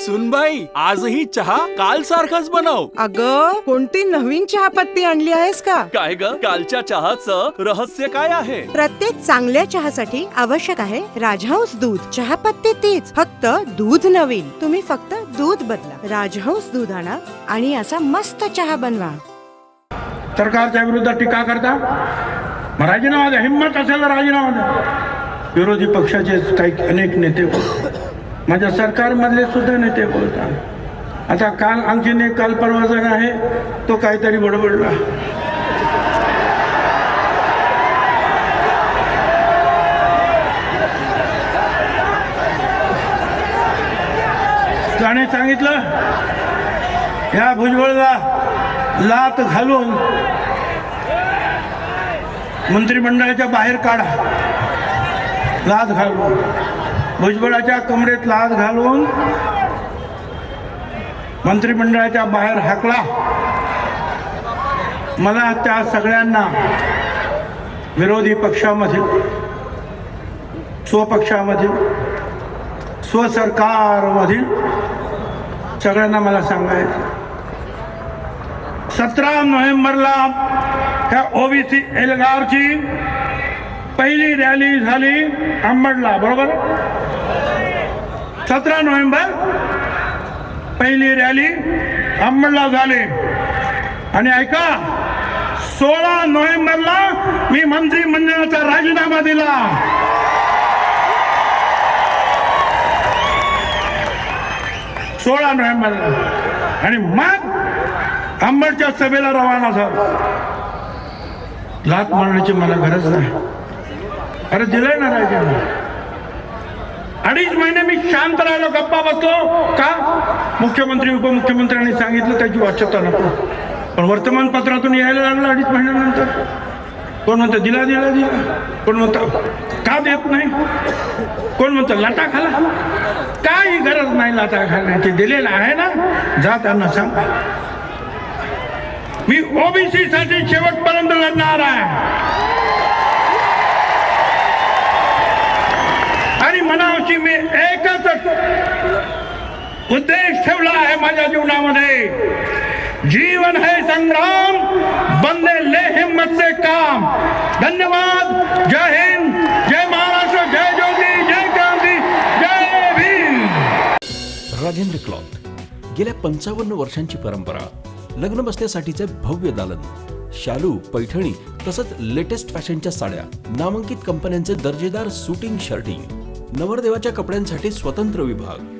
सुनबाई आजही चहा काल सारखाच बनव. अग कोणती नवीन चहापत्ती आणली आहेस का? काय ग? कालच्या चहाचं रहस्य काय आहे? प्रत्येक चांगल्या चहासाठी आवश्यक आहे राजहंस दूध. चहापत्ती तीच फक्त दूध नवीन. तुम्ही फक्त दूध बदला. राजहंस दूध आणा आणि असा मस्त चहा बनवा. सरकारच्या विरुद्ध टीका करता? मग राजीनामा द्या. हिंमत असेल तर राजीनामा द्या. विरोधी पक्षाचे काही अनेक नेते म्हणजे माझ्या सरकारमधले सुद्धा नेते बोलतात. आता काल आणखीन एक काल परवा जण आहे तो काहीतरी बडबडला. त्याने सांगितलं ह्या भुजबळला लात घालून मंत्रिमंडळाच्या बाहेर काढा. लात घालून. भुजबळाच्या कमरेत लाच घालून मंत्रिमंडळाच्या बाहेर हाकला. मला त्या सगळ्यांना विरोधी पक्षामधील स्वपक्षामधील स्वसरकारमधील सगळ्यांना मला सांगायचं सतरा नोव्हेंबरला ह्या ओबीसी एल्गारची पहिली रॅली झाली अंबडला बरोबर? सतरा नोव्हेंबर पहिली रॅली अंबडला झाली. आणि ऐका सोळा नोव्हेंबरला मी मंत्रिमंडळाचा राजीनामा दिला. सोळा नोव्हेंबरला. आणि मग अंबडच्या सभेला रवाना झालो. लात मारण्याची मला गरज नाही. अरे दिलंय ना राजीनामा अडीच महिने मी शांत राहिलो गप्पा बसलो. का? मुख्यमंत्री उपमुख्यमंत्र्यांनी सांगितलं त्याची वाच्यता नको. पण वर्तमानपत्रातून यायला लागलं अडीच महिन्यानंतर. कोण म्हणतं दिला दिला दिला? कोण म्हणतं का देत नाही? कोण म्हणतं लाटा खाला? काही गरज नाही लाटा खाण्याची. दिलेला आहे ना? जा त्यांना सांग. मी ओबीसी साठी शेवटपर्यंत लढणार आहे आणि म्हणावशी मी एकच उद्देश ठेवला आहे माझ्या जीवनामध्ये. जीवन है संग्राम बंदे ले हिम्मत से काम. धन्यवाद. जय हिंद. जय महाराष्ट्र. जय ज्योती. जय क्रांती. जय भीम. राजेंद्र क्लॉथ गेल्या पंचावन्न वर्षांची परंपरा लग्न बसण्यासाठीचे भव्य दालन शालू पैठणी तसंच लेटेस्ट फॅशनच्या साड्या नामांकित कंपन्यांचे दर्जेदार सुटिंग शर्टिंग नवरदेवाच्या कपड्यांसाठी स्वतंत्र विभाग